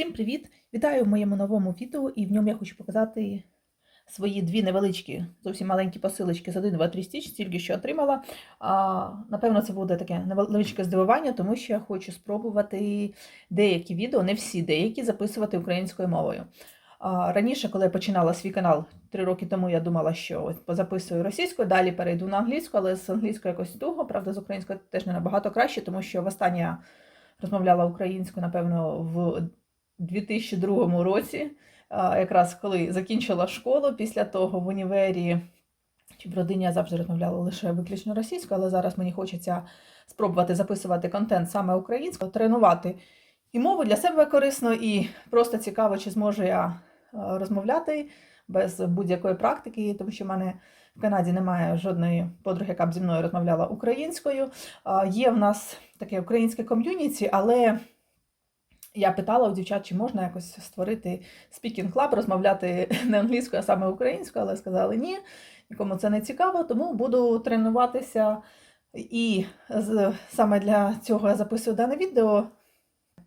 Всім привіт! Вітаю в моєму новому відео, і в ньому я хочу показати свої дві невеличкі, зовсім маленькі посилочки з 1, 2, 3 стіч, тільки що отримала. А, напевно, це буде таке невеличке здивування, тому що я хочу спробувати деякі відео, не всі деякі, записувати українською мовою. А, раніше, коли я починала свій канал три роки тому, я думала, що от позаписую російською, далі перейду на англійську, але з англійською якось туго, правда, з українською теж не набагато краще, тому що востаннє я розмовляла українською, напевно, в 2002 році, якраз коли закінчила школу, після того в універі чи в родині я завжди розмовляла лише виключно російською, але зараз мені хочеться спробувати записувати контент саме українською, тренувати і мову для себе корисно, і просто цікаво, чи зможу я розмовляти без будь-якої практики, тому що в мене в Канаді немає жодної подруги, яка б зі мною розмовляла українською. Є в нас таке українське ком'юніті, але я питала у дівчат, чи можна якось створити спікінг клаб, розмовляти не англійською, а саме українською, але сказали ні, нікому це не цікаво, тому буду тренуватися. І саме для цього я записую дане відео.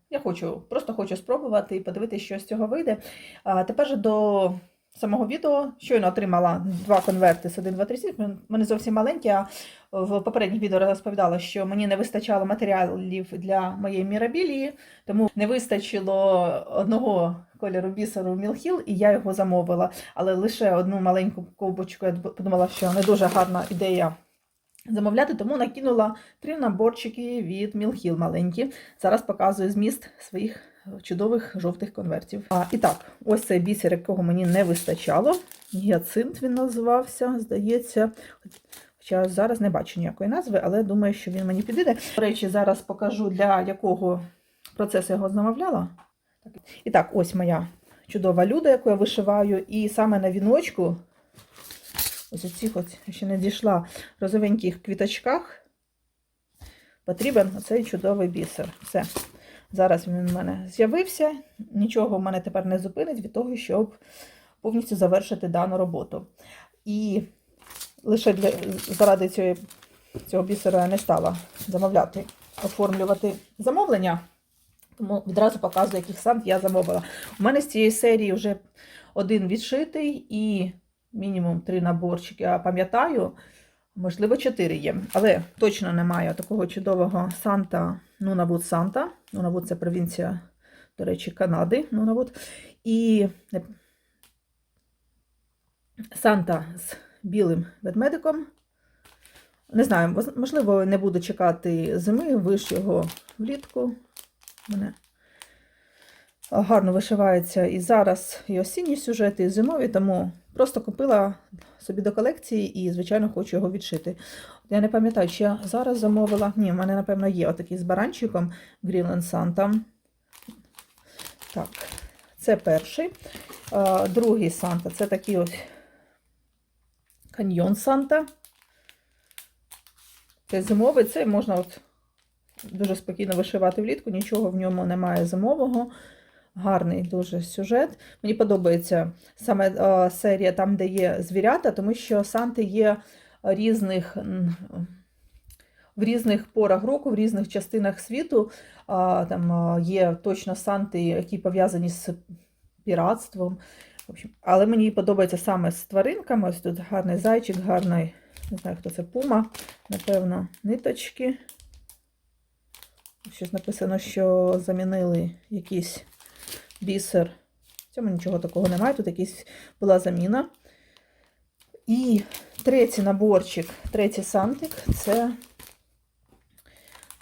Я хочу, просто хочу спробувати і подивитися, що з цього вийде. А тепер же до самого відео щойно отримала два конверти з 1, 2, 3, 7. Вони зовсім маленькі. А в попередніх відео розповідала, що мені не вистачало матеріалів для моєї мірабілії, тому не вистачило одного кольору бісеру Мілхіл, і я його замовила. Але лише одну маленьку ковбочку я подумала, що не дуже гарна ідея. Замовляти, тому накинула три наборчики від Мілхіл маленькі. Зараз показую зміст своїх чудових жовтих конвертів. А, і так, ось цей бісер, якого мені не вистачало. Гіацинт він називався, здається. Хоча зараз не бачу ніякої назви, але думаю, що він мені підійде. До речі, зараз покажу, для якого процесу я його замовляла. І так, ось моя чудова люда, яку я вишиваю. І саме на віночку, ось оцих от ще не дійшла, розовеньких квіточках, потрібен оцей чудовий бісер. Все. Зараз він у мене з'явився. Нічого в мене тепер не зупинить від того, щоб повністю завершити дану роботу. І лише для, заради цього, цього бісера я не стала замовляти, оформлювати замовлення. Тому відразу показую, яких сам я замовила. У мене з цієї серії вже один відшитий і мінімум три наборчики. Я пам'ятаю, можливо, чотири є. Але точно немає такого чудового Санта Нунавуд Санта. Нунавуд це провінція, до речі, Канади. Нунавуд. І Санта з білим ведмедиком. Не знаю, можливо, не буду чекати зими, виш його влітку. Мене гарно вишивається і зараз і осінні сюжети, і зимові, тому просто купила собі до колекції і, звичайно, хочу його відшити. Я не пам'ятаю, чи я зараз замовила. Ні, в мене, напевно, є отакий з баранчиком Greenland Santa. Так, це перший. Другий Санта це такий ось каньйон Санта. Це зимовий, це можна от дуже спокійно вишивати влітку, нічого в ньому немає зимового. Гарний дуже сюжет. Мені подобається саме е, серія там, де є звірята, тому що Санти є різних, в різних порах року, в різних частинах світу. Там е, є точно Санти, які пов'язані з піратством. В общем, але мені подобається саме з тваринками. Ось тут гарний зайчик, гарний, не знаю, хто це пума, напевно, ниточки. Щось написано, що замінили якийсь бісер. В цьому нічого такого немає. Тут якась була заміна. І третій наборчик, третій сантик це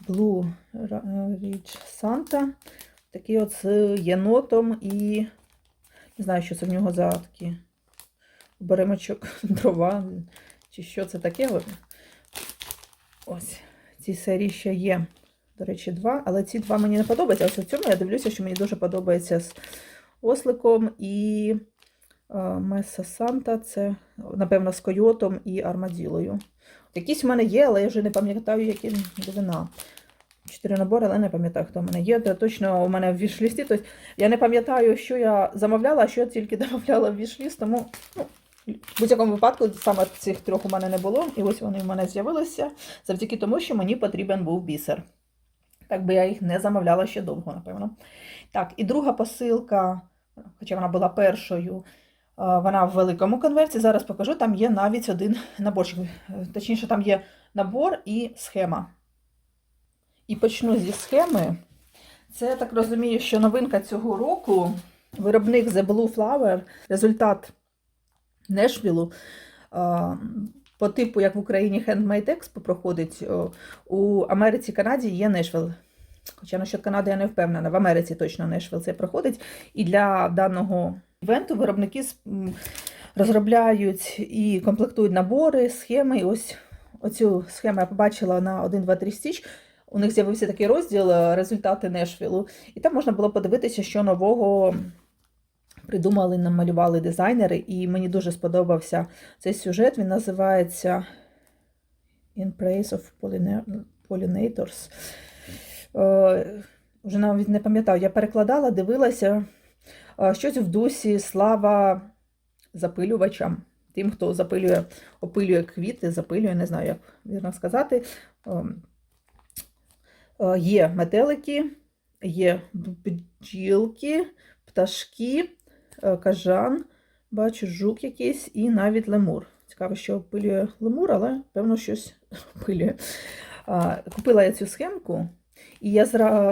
Blue Ridge Santa. Такий от з єнотом і не знаю, що це в нього за такі беремочок, дрова, чи що це таке. Ось, в цій серії ще є, до речі, два, але ці два мені не подобаються. Ось у цьому я дивлюся, що мені дуже подобається з осликом і е, Меса Санта, це, напевно, з койотом і армаділою. Якісь в мене є, але я вже не пам'ятаю, які дивина. Чотири набори, але не пам'ятаю, хто в мене є. Це точно у мене в вішлісті. Тобто я не пам'ятаю, що я замовляла, а що я тільки домовляла в вішліст, тому ну, в будь-якому випадку саме цих трьох у мене не було. І ось вони в мене з'явилися завдяки тому, що мені потрібен був бісер. Так би я їх не замовляла ще довго, напевно. Так, і друга посилка, хоча вона була першою, вона в великому конверті. Зараз покажу, там є навіть один наборчик. Е, Точніше, там є набор і схема. І почну зі схеми. Це я так розумію, що новинка цього року. Виробник The Blue Flower, результат Нешвілу. По типу, як в Україні Handmade Expo проходить, у Америці Канаді є Нешвіл. Хоча насчет Канади я не впевнена, в Америці точно Нешвіл це проходить. І для даного івенту виробники розробляють і комплектують набори, схеми. І ось оцю схему я побачила на 1, 2, 3 стіч. У них з'явився такий розділ е, результати Нешвілу. І там можна було подивитися, що нового придумали, намалювали дизайнери. І мені дуже сподобався цей сюжет. Він називається In Praise of Pollinators. Е, Вже навіть не пам'ятаю, я перекладала, дивилася е, щось в дусі слава запилювачам. Тим, хто запилює, опилює квіти, запилює, не знаю, як вірно сказати. Е, Є метелики, є бджілки, пташки, кажан, бачу жук якийсь і навіть лемур. Цікаво, що опилює лемур, але певно щось опилює. Купила я цю схемку, і я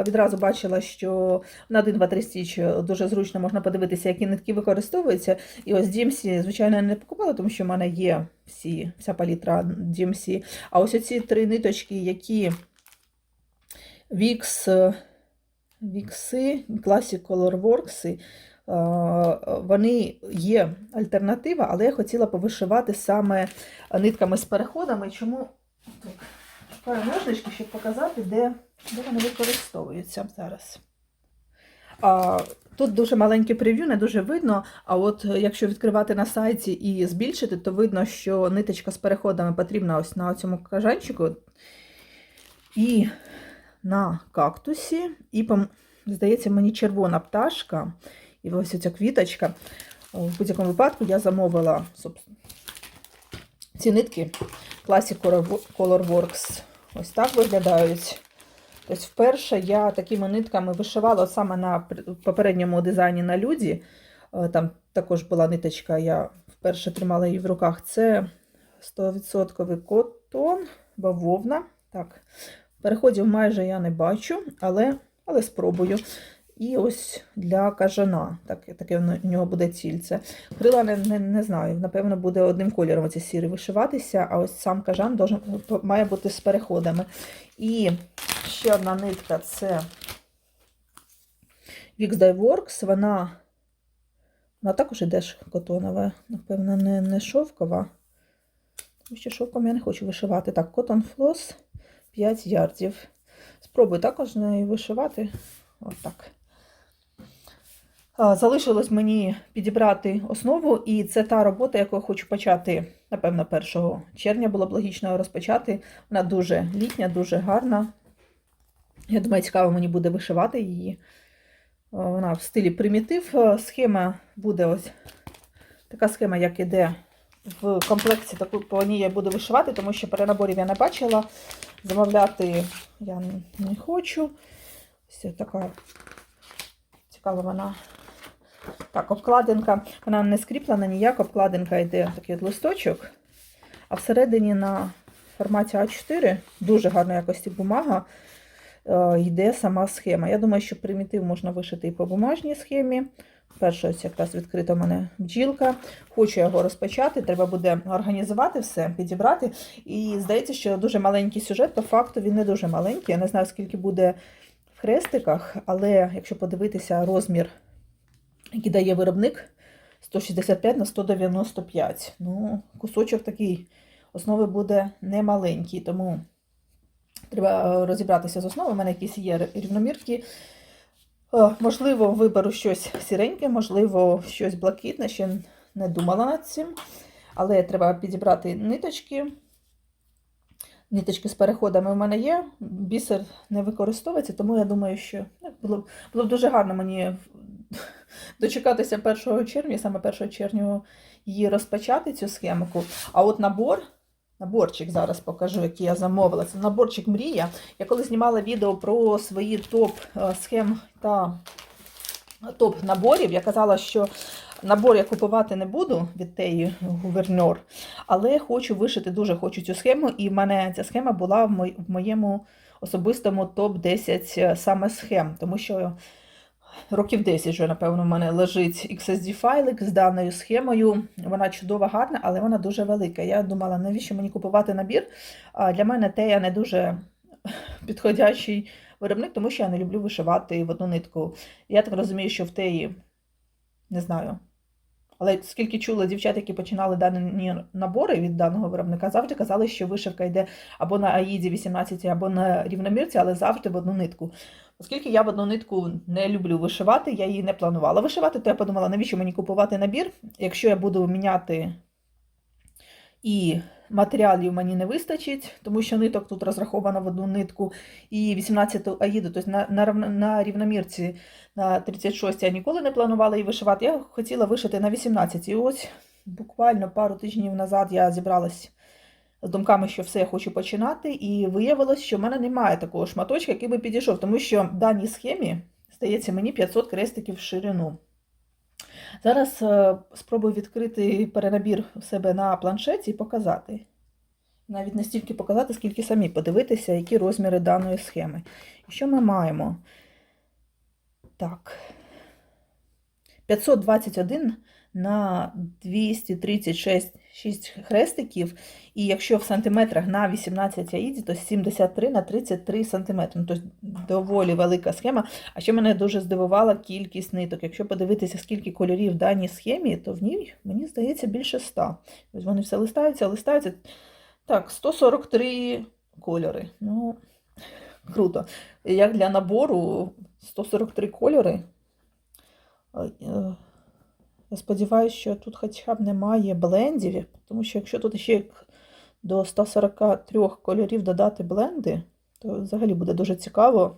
відразу бачила, що на 1, 2, 3 стіч дуже зручно можна подивитися, які нитки використовуються. І ось DMC, звичайно, я не покупала, тому що в мене є всі, вся палітра DMC. А ось оці три ниточки, які Вікс, Вікси, Classic Color Works, е, вони є альтернатива, але я хотіла повишивати саме нитками з переходами. Чому шукаю ножнички, щоб показати, де, де вони використовуються зараз. А, Тут дуже маленьке прев'ю, не дуже видно. А от е, якщо відкривати на сайті і збільшити, то видно, що ниточка з переходами потрібна ось на цьому кажанчику. І на кактусі, і, здається, мені червона пташка, і ось ця квіточка. В будь-якому випадку я замовила ці нитки Classic Color- Color Works. Ось так виглядають. Тобто, вперше я такими нитками вишивала саме на попередньому дизайні на люді. Е, Там також була ниточка, я вперше тримала її в руках. Це 100% котон, бавовна. Так, Переходів майже я не бачу, але, але спробую. І ось для кажана, так, таке в нього буде цільце. Крила не, не, не знаю, напевно, буде одним кольором оці сірі вишиватися, а ось сам кажан должен, має бути з переходами. І ще одна нитка це Wix Dye Works, вона, вона також іде котонова, напевно, не, не шовкова. Тому що шовком я не хочу вишивати. Так, Cotton Floss 5 ярдів. Спробую також нею вишивати. Отак. Залишилось мені підібрати основу, і це та робота, яку я хочу почати, напевно, 1 червня було б логічно розпочати. Вона дуже літня, дуже гарна. Я думаю, цікаво мені буде вишивати її. Вона в стилі примітив. Схема буде ось така схема, як іде в комплекті, таку по ній я буду вишивати, тому що перенаборів я не бачила. Замовляти я не хочу. Ось така цікава вона. Так, обкладинка. Вона не скріплена ніяк, обкладинка йде такий от листочок. А всередині на форматі А4 дуже гарної якості бумага. е, Йде сама схема. Я думаю, що примітив можна вишити і по бумажній схемі. Перша ось якраз відкрита в мене бджілка. Хочу його розпочати. Треба буде організувати все, підібрати. І здається, що дуже маленький сюжет, по факту він не дуже маленький. Я не знаю, скільки буде в хрестиках, але якщо подивитися розмір, який дає виробник 165 на 195. Ну, кусочок такий основи буде немаленький, тому треба е, розібратися з основою. У мене якісь є рівномірки. Е, Можливо, виберу щось сіреньке, можливо, щось блакитне, ще не думала над цим. Але треба підібрати ниточки. Ниточки з переходами в мене є. Бісер не використовується, тому я думаю, що ну, було, б- було б дуже гарно мені дочекатися 1 червня, саме 1 червня її розпочати, цю схемку. А от набор наборчик зараз покажу, який я замовила. Це наборчик Мрія. Я коли знімала відео про свої топ е, та топ наборів, я казала, що набор я купувати не буду від теї гувернер, але хочу вишити, дуже хочу цю схему, і в мене ця схема була в моєму особистому топ-10 саме схем, тому що років 10 вже, напевно, в мене лежить XSD-файлик з даною схемою. Вона чудова, гарна, але вона дуже велика. Я думала, навіщо мені купувати набір? Для мене тея не дуже підходящий виробник, тому що я не люблю вишивати в одну нитку. Я так розумію, що в теї, не знаю. Але скільки чула дівчат, які починали дані набори від даного виробника, завжди казали, що вишивка йде або на Аїді 18, або на рівномірці, але завжди в одну нитку. Оскільки я в одну нитку не люблю вишивати, я її не планувала вишивати, то я подумала, навіщо мені купувати набір, якщо я буду міняти і матеріалів мені не вистачить, тому що ниток тут розраховано в одну нитку, і 18-ту аїду, тобто на, на, на рівномірці на 36 я ніколи не планувала її вишивати. Я хотіла вишити на 18. І ось буквально пару тижнів назад я зібралась з думками, що все я хочу починати, і виявилось, що в мене немає такого шматочка, який би підійшов, тому що в даній схемі здається мені 500 крестиків в ширину. Зараз е, спробую відкрити перенабір у себе на планшеті і показати. Навіть не стільки показати, скільки самі подивитися, які розміри даної схеми. І що ми маємо? Так. 521 на 236 6 хрестиків. І якщо в сантиметрах на 18 аїді, то 73 на 33 сантиметри. Ну, Тобто доволі велика схема. А ще мене дуже здивувала кількість ниток. Якщо подивитися, скільки кольорів в даній схемі, то в ній, мені здається, більше 100. Ось вони все листаються, листаються. Так, 143 кольори. Ну, круто. Як для набору 143 кольори. Я сподіваюся, що тут хоча б немає блендів, тому що якщо тут ще до 143 кольорів додати бленди, то взагалі буде дуже цікаво.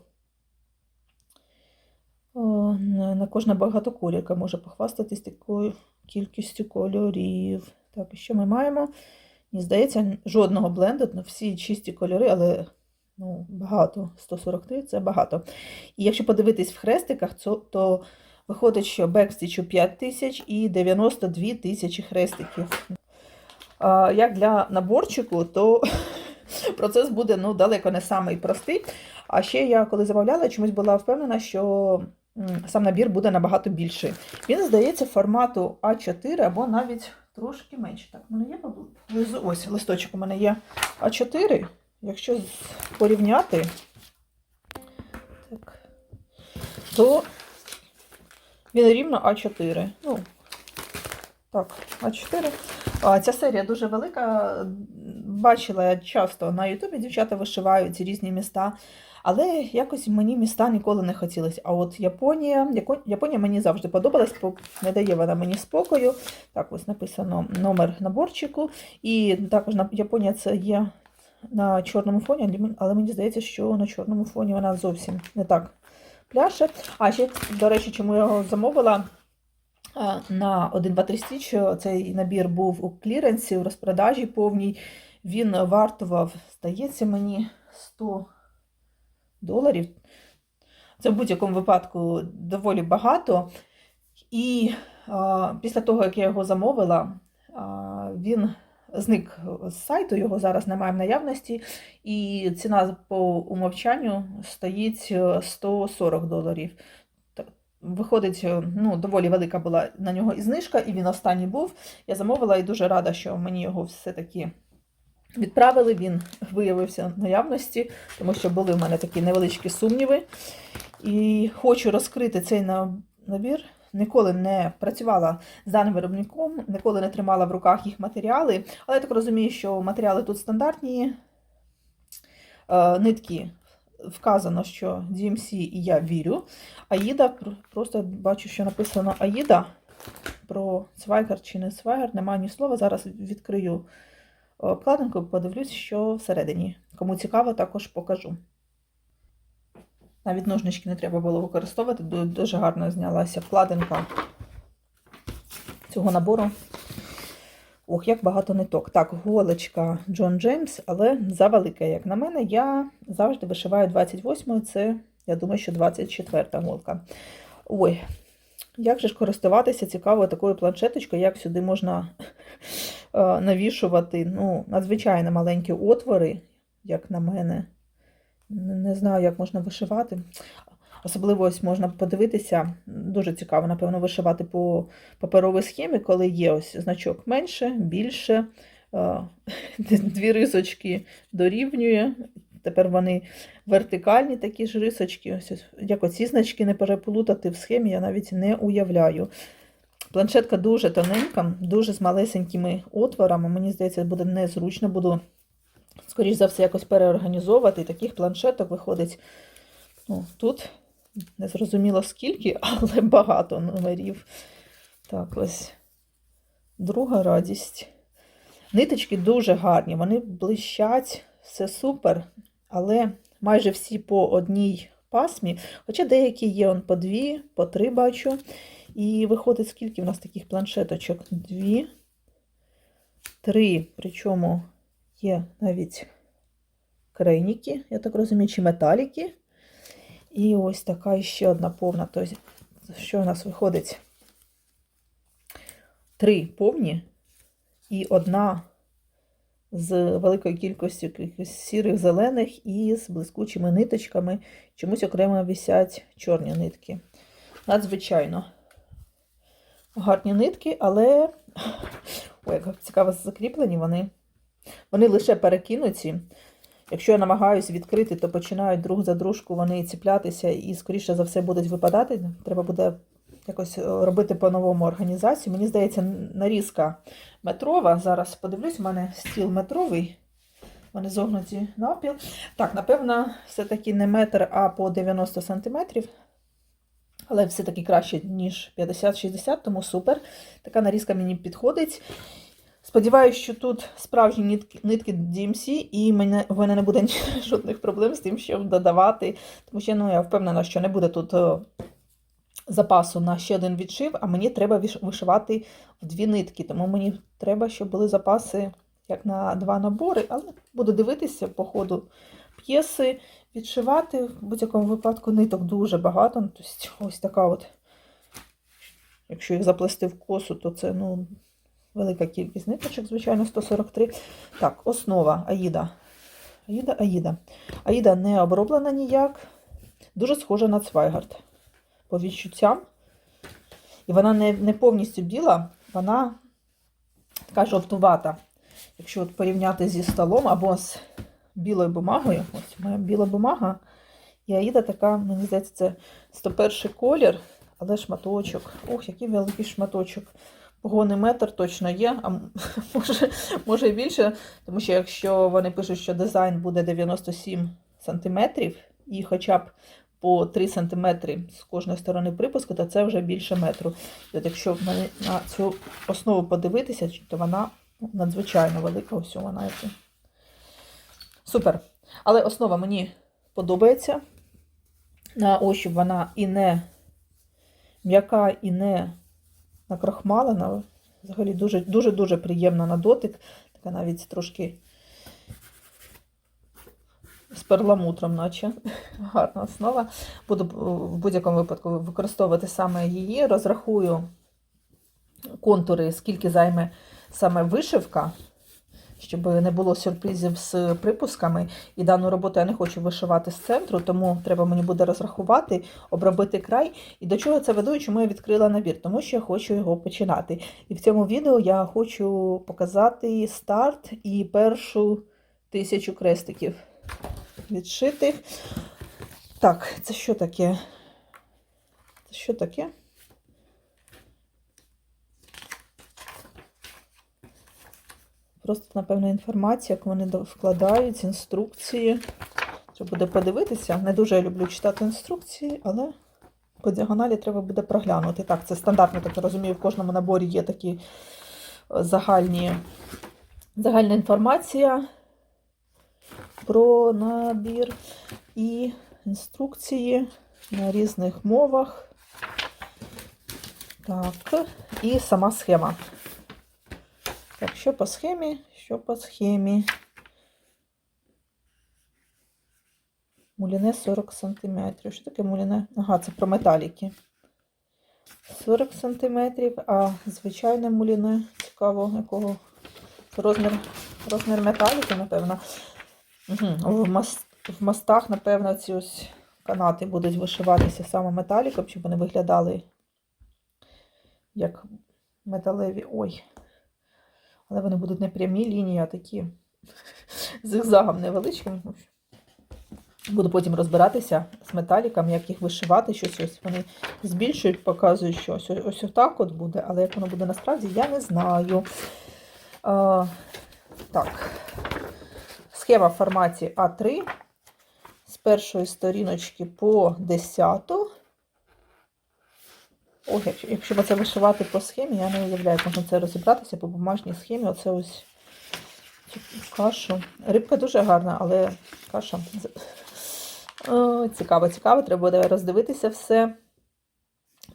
На на кожна багатоколірка може похвастатись такою кількістю кольорів. Так, що ми маємо? Мені здається, жодного бленду, ну, всі чисті кольори, але ну, багато. 143 це багато. І якщо подивитись в хрестиках, то виходить, що бекстічу 5 тисяч і 92 тисячі хрестиків. А, як для наборчику, то процес буде ну, далеко не самий простий. А ще я, коли замовляла, чомусь була впевнена, що сам набір буде набагато більший. Він, здається, формату А4 або навіть трошки менше. Так, у мене є поблизу. Ось листочок у мене є А4. Якщо порівняти, так, то він рівно А4. Ну, так, А4. А, ця серія дуже велика. Бачила я часто на Ютубі дівчата вишивають різні міста. Але якось мені міста ніколи не хотілося. А от Японія, Японія мені завжди подобалась, не дає вона мені спокою. Так, ось написано номер наборчику. І також Японія це є на чорному фоні, але мені здається, що на чорному фоні вона зовсім не так пляше. А ще, до речі, чому я його замовила. На 1, 2, 3 стіч цей набір був у кліренсі, у розпродажі повній. Він вартував, здається, мені 100 доларів. Це в будь-якому випадку доволі багато. І а, після того, як я його замовила, а, він зник з сайту, його зараз немає в наявності, і ціна по умовчанню стоїть е, 140 доларів. Виходить, е, ну, доволі велика була на нього і знижка, і він останній був. Я замовила і дуже рада, що мені його все-таки відправили. Він виявився в наявності, тому що були в мене такі невеличкі сумніви. І хочу розкрити цей набір. Ніколи не працювала з даним виробником, ніколи не тримала в руках їх матеріали. Але я так розумію, що матеріали тут стандартні. Е, нитки вказано, що DMC і я вірю. Аїда, просто бачу, що написано Аїда. Про свайгер чи не свайгер, немає ні слова. Зараз відкрию обкладинку, подивлюсь, що всередині. Кому цікаво, також покажу. Навіть ножнички не треба було використовувати, дуже гарно знялася вкладинка цього набору. Ох, як багато ниток. Так, голочка Джон Джеймс, але завелика, як на мене. Я завжди вишиваю 28-ю, це, я думаю, що 24-та голка. Ой, як же ж користуватися цікавою такою планшеточкою, як сюди можна е, навішувати ну, надзвичайно маленькі отвори, як на мене. Не знаю, як можна вишивати. Особливо ось можна подивитися, дуже цікаво, напевно, вишивати по паперовій схемі, коли є ось значок менше, більше, дві рисочки дорівнює. Тепер вони вертикальні такі ж рисочки. Ось, як оці значки не переплутати в схемі, я навіть не уявляю. Планшетка дуже тоненька, дуже з малесенькими отворами. Мені здається, буде незручно, буду, скоріш за все, якось переорганізовувати. І таких планшеток виходить ну, тут не зрозуміло скільки, але багато номерів. Так, ось друга радість. Ниточки дуже гарні, вони блищать, все супер, але майже всі по одній пасмі, хоча деякі є он по дві, по три бачу. І виходить, скільки в нас таких планшеточок? Дві, три. Причому є навіть крейніки, я так розумію, чи металіки. І ось така ще одна повна. Тобто, що у нас виходить? Три повні і одна з великою кількістю сірих, зелених і з блискучими ниточками. Чомусь окремо висять чорні нитки. Надзвичайно гарні нитки, але ой, як цікаво закріплені вони. Вони лише перекинуті. Якщо я намагаюся відкрити, то починають друг за дружку вони ціплятися і, скоріше за все, будуть випадати. Треба буде якось е, робити по-новому організацію. Мені здається, нарізка метрова. Зараз подивлюсь, у мене стіл метровий. Вони зогнуті навпіл. Так, напевно, все-таки не метр, а по 90 сантиметрів. Але все-таки краще, ніж 50-60, тому супер. Така нарізка мені підходить. Сподіваюсь, що тут справжні нитки, нитки DMC, і мене, в мене не буде жодних проблем з тим, щоб додавати. Тому що ну, я впевнена, що не буде тут о, запасу на ще один відшив, а мені треба вишивати в дві нитки. Тому мені треба, щоб були запаси як на два набори, але буду дивитися по ходу п'єси, відшивати. В будь-якому випадку ниток дуже багато. Тобто ось така от, якщо їх заплести в косу, то це ну, велика кількість ниточок, звичайно, 143. Так, основа Аїда. Аїда, Аїда. Аїда не оброблена ніяк. Дуже схожа на Цвайгард. По відчуттям. І вона не, не повністю біла, вона така жовтувата. Якщо от порівняти зі столом або з білою бумагою, ось моя біла бумага, і Аїда така, мені здається, це 101 колір, але шматочок. Ох, який великий шматочок. Погоний метр точно є, а може, і більше, тому що якщо вони пишуть, що дизайн буде 97 см і хоча б по 3 см з кожної сторони припуску, то це вже більше метру. От якщо на цю основу подивитися, то вона ну, надзвичайно велика. Ось вона. Супер. Але основа мені подобається. На ощупь вона і не м'яка, і не накрахмалена. Взагалі дуже дуже дуже приємна на дотик. Така навіть трошки з перламутром, наче гарна основа. Буду е, в будь-якому випадку використовувати саме її. Розрахую контури, скільки займе саме вишивка, щоб не було сюрпризів з припусками. І дану роботу я не хочу вишивати з центру, тому треба мені буде розрахувати, обробити край. І до чого це веду, чому я відкрила набір? Тому що я хочу його починати. І в цьому відео я хочу показати старт і першу тисячу крестиків відшитих. Так, це що таке? Це що таке? Просто, напевно, інформація, як вони вкладають, інструкції. Треба буде подивитися. Не дуже я люблю читати інструкції, але по діагоналі треба буде проглянути. Так, це стандартно, так я розумію, в кожному наборі є такі е, загальні, загальна інформація про набір і інструкції на різних мовах. Так, і сама схема. Так, що по схемі, що по схемі. Муліне 40 см. Що таке муліне? Ага, це про металіки. 40 см, а звичайне муліне цікаво, якого розмір, розмір металіки, напевно. Угу. В, мас, в мостах, напевно, ці ось канати будуть вишиватися саме металіком, щоб вони виглядали як металеві. Ой. Але вони будуть не прямі лінії, а такі зигзагом невеличким. Буду потім розбиратися з металіком, як їх вишивати, щось ось вони збільшують, показують, що ось, ось отак от буде, але як воно буде насправді, я не знаю. А, так. Схема в форматі А3 з першої сторіночки по 10. Ох, якщо, якщо б це вишивати по схемі, я не уявляю, як можна це розібратися по бумажній схемі. Оце ось цю кашу. Рибка дуже гарна, але каша. О, цікаво, цікаво. Треба буде роздивитися все.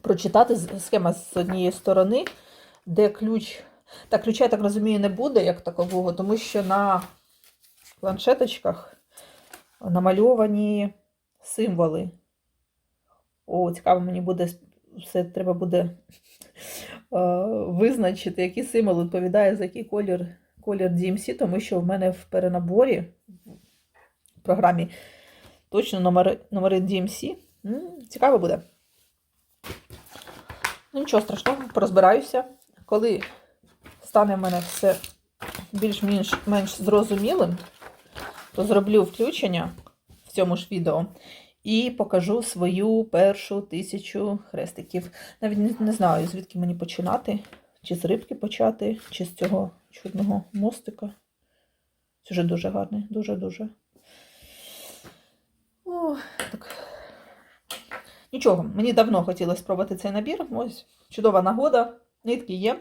Прочитати схема з однієї сторони, де ключ. Так, ключа, я так розумію, не буде як такового, тому що на планшеточках намальовані символи. О, цікаво, мені буде все треба буде е, визначити, який символ відповідає за який колір, колір DMC, тому що в мене в перенаборі в програмі точно номери, номери DMC. Цікаво буде. Ну, нічого страшного, порозбираюся. Коли стане в мене все більш-менш менш зрозумілим, то зроблю включення в цьому ж відео і покажу свою першу тисячу хрестиків. Навіть не, не знаю, звідки мені починати. Чи з рибки почати, чи з цього чудного мостика. Це вже дуже гарний, дуже-дуже. Так. Нічого, мені давно хотілося спробувати цей набір. Ось чудова нагода. Нитки є,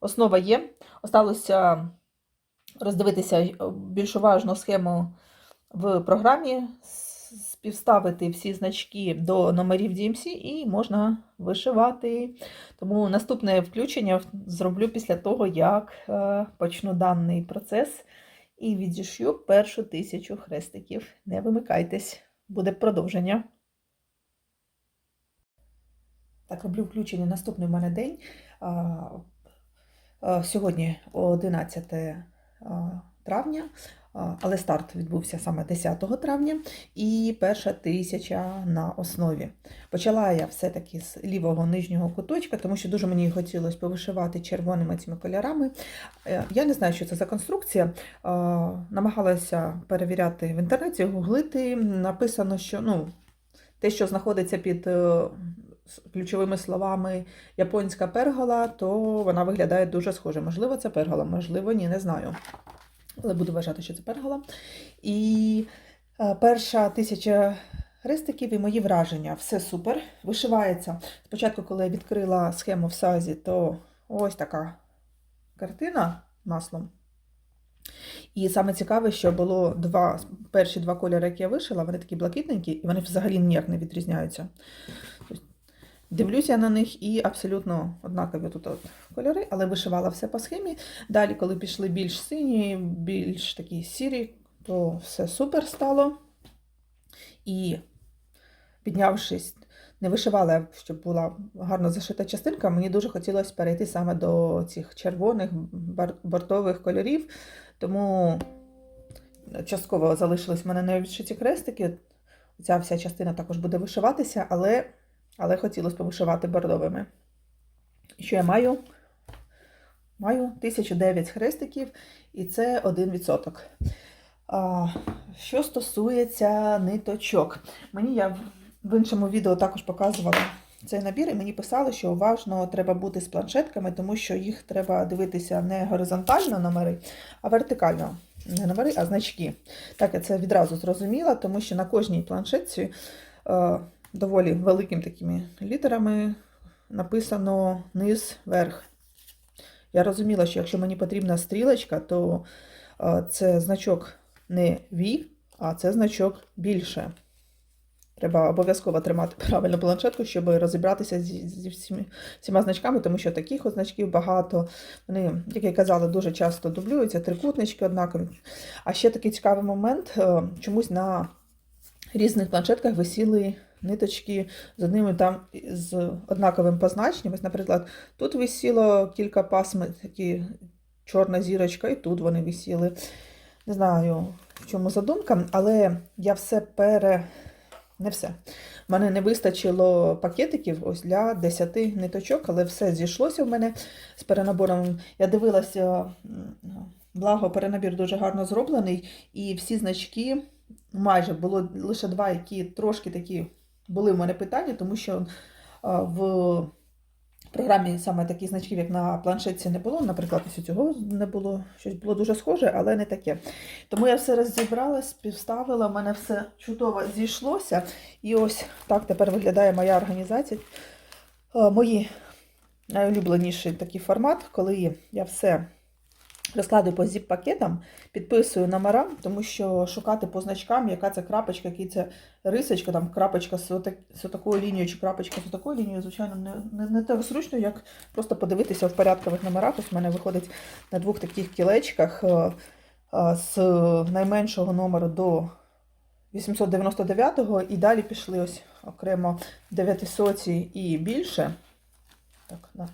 основа є. Осталося роздивитися більш уважно схему в програмі, с- співставити всі значки до номерів DMC і можна вишивати. Тому наступне включення зроблю після того, як е, почну даний процес і відішью першу тисячу хрестиків. Не вимикайтесь, буде продовження. Так, роблю включення наступний у мене день. А, Сьогодні 11 травня, а, але старт відбувся саме 10 травня і перша тисяча на основі. Почала я все-таки з лівого нижнього куточка, тому що дуже мені хотілося повишивати червоними цими кольорами. Е, Я не знаю, що це за конструкція. Намагалася перевіряти в інтернеті, гуглити. Написано, що ну, те, що знаходиться під е, ключовими словами японська пергола, то вона виглядає дуже схоже. Можливо, це пергола, можливо, ні, не знаю. Але буду вважати, що це пергола. І е, перша тисяча хрестиків і мої враження. Все супер. Вишивається. Спочатку, коли я відкрила схему в сазі, то ось така картина маслом. І саме цікаве, що було два, перші два кольори, які я вишила, вони такі блакитненькі, і вони взагалі ніяк не відрізняються. Тобто, Дивлюся на них і абсолютно однакові тут от кольори, але вишивала все по схемі. Далі, коли пішли більш сині, більш такі сірі, то все супер стало. І піднявшись, не вишивала, щоб була гарно зашита частинка, мені дуже хотілося перейти саме до цих червоних бортових кольорів. Тому частково залишились в мене невідшиті крестики. Ця вся частина також буде вишиватися, але, але хотілося повишивати бордовими. Що я маю? Маю 1009 хрестиків, і це 1%. А, що стосується ниточок, мені я в- в іншому відео також показувала цей набір, і мені писали, що уважно треба бути з планшетками, тому що їх треба дивитися не горизонтально номери, а вертикально. Не номери, а значки. Так, я це відразу зрозуміла, тому що на кожній планшетці е, доволі великими такими літерами написано низ верх. Я розуміла, що якщо мені потрібна стрілочка, то е, це значок не V, а це значок більше. Треба обов'язково тримати правильно планшетку, щоб розібратися зі, всіма значками, тому що таких значків багато. Вони, як я казала, дуже часто дублюються, трикутнички однакові. А ще такий цікавий момент: е, чомусь на різних планшетках висіли ниточки з одними там з однаковим позначенням. Ось, наприклад, тут висіло кілька пасм, такі чорна зірочка, і тут вони висіли. Не знаю, в чому задумка, але я все пере. Не все. У мене не вистачило пакетиків ось для 10 ниточок, але все зійшлося в мене з перенабором. Я дивилася, благо, перенабір дуже гарно зроблений, і всі значки майже було лише два, які трошки такі були в мене питання, тому що в програмі саме таких значків, як на планшетці, не було. Наприклад, ось цього не було. Щось було дуже схоже, але не таке. Тому я все розібрала, співставила, в мене все чудово зійшлося. І ось так тепер виглядає моя організація. Е, Мої найулюбленіший такий формат, коли я все розкладую по зіп-пакетам, підписую номера, тому що шукати по значкам, яка це крапочка, який це рисочка, там крапочка з, отак, з такою лінією чи крапочка з такою лінією, звичайно, не, не, не так зручно, як просто подивитися в порядкових номерах. Ось в мене виходить на двох таких кілечках е, е, з найменшого номеру до 899-го, і далі пішли ось окремо 900 і більше. Так, на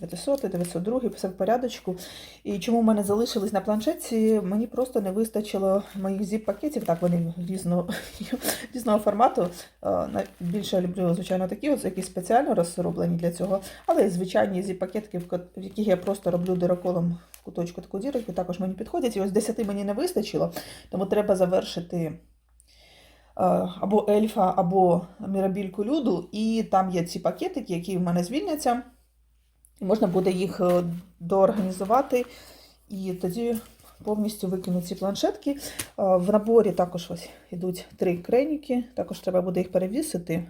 900, 902, все в порядочку. І чому в мене залишились на планшетці, мені просто не вистачило моїх зіп-пакетів. Так, вони різного, різного формату. Е, Більше я люблю, звичайно, такі, ось, які спеціально розроблені для цього. Але звичайні зіп-пакетки, в яких я просто роблю дироколом в куточку таку дірочку, також мені підходять. І ось 10 мені не вистачило, тому треба завершити е, або ельфа, або мірабільку люду, і там є ці пакетики, які в мене звільняться. І можна буде їх е, доорганізувати, і тоді повністю викину ці планшетки. Е, В наборі також ось йдуть три крейніки, також треба буде їх перевісити.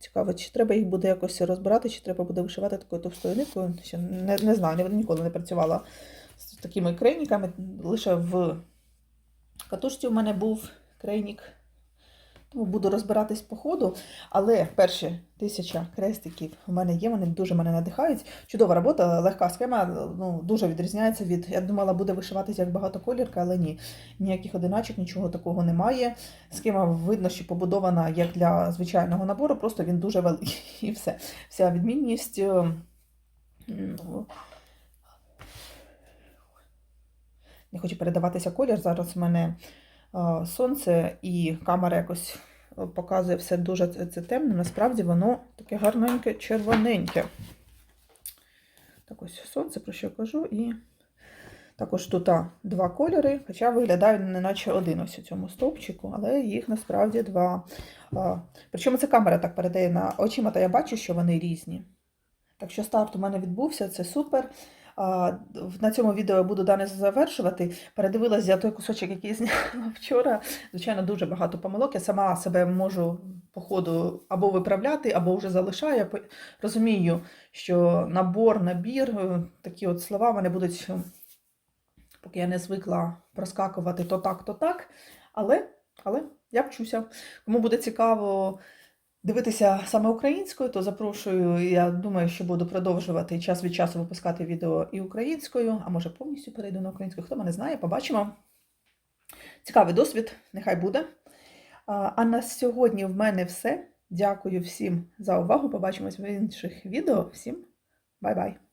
Цікаво, чи треба їх буде якось розбирати, чи треба буде вишивати такою товстою ниткою. Ще не, не знаю, ні- ніколи не працювала з такими крейніками. Лише в катушці у мене був крейнік. Тому буду розбиратись по ходу. Але перші тисяча крестиків у мене є, вони дуже мене надихають. Чудова робота, легка схема, ну, дуже відрізняється від. Я думала, буде вишиватися як багатоколірка, але ні. Ніяких одиначок, нічого такого немає. Схема видно, що побудована як для звичайного набору, просто він дуже великий. І все. Вся відмінність. е, ну, Не хочу передаватися колір. Зараз в мене сонце і камера якось е, показує все дуже це, це темно. Насправді воно таке гарненьке, червоненьке. Так ось сонце, про що я кажу, і також тут два кольори, хоча виглядають не наче один ось у цьому стовпчику, але їх насправді два. А, Причому ця камера так передає на очима, та я бачу, що вони різні. Так що старт у мене відбувся, це супер. На цьому відео я буду дане завершувати. Передивилася той кусочок, який зняла вчора. Звичайно, дуже багато помилок. Я сама себе можу по ходу або виправляти, або вже залишаю. Я розумію, що набор, набір, е, такі от слова в мене будуть, е, поки я не звикла проскакувати то так, то так. Але, але я вчуся. Кому буде цікаво дивитися саме українською, то запрошую. Я думаю, що буду продовжувати час від часу випускати відео і українською, а може повністю перейду на українську. Хто мене знає, побачимо. Цікавий досвід, нехай буде. А на сьогодні в мене все. Дякую всім за увагу. Побачимось в інших відео. Всім бай-бай!